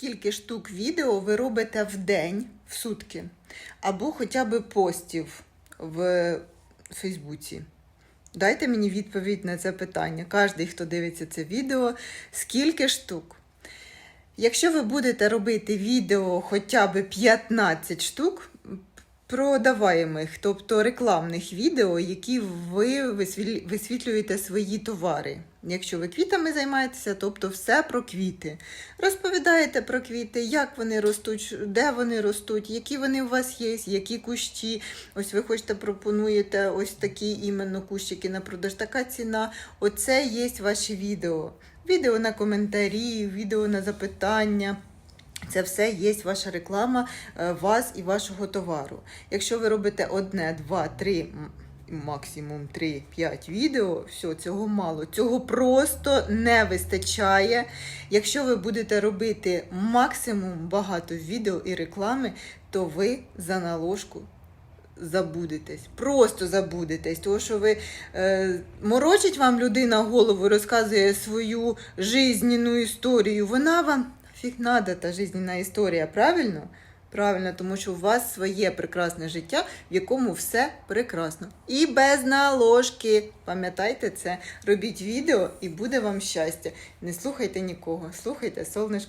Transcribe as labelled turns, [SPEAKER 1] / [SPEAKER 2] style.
[SPEAKER 1] скільки штук відео ви робите в день, в сутки, або хоча б постів в Фейсбуці. Дайте мені відповідь на це питання. Кожен, хто дивиться це відео, скільки штук. Якщо ви будете робити відео хоча б 15 штук, продаваємих, тобто рекламних відео, які ви висвітлюєте свої товари. Якщо ви квітами займаєтеся, тобто все про квіти. Розповідаєте про квіти, як вони ростуть, де вони ростуть, які вони у вас є, які кущі. Ось ви хочете пропонуєте ось такі іменно кущики на продаж. Така ціна. Оце є ваші відео. Відео на коментарі, відео на запитання. Це все є ваша реклама е, вас і вашого товару. Якщо ви робите одне, два, три, максимум 3-5 відео, все, цього мало. Цього просто не вистачає. Якщо ви будете робити максимум багато відео і реклами, то ви за наложку забудетесь, просто забудетесь, тому що ви е, морочить вам людина голову, розказує свою жизненну історію. Вона вам фіг надо та жизненна історія, правильно? Правильно, тому що у вас своє прекрасне життя, в якому все прекрасно. І без наложки. Пам'ятайте це, робіть відео і буде вам щастя. Не слухайте нікого, слухайте сонечко.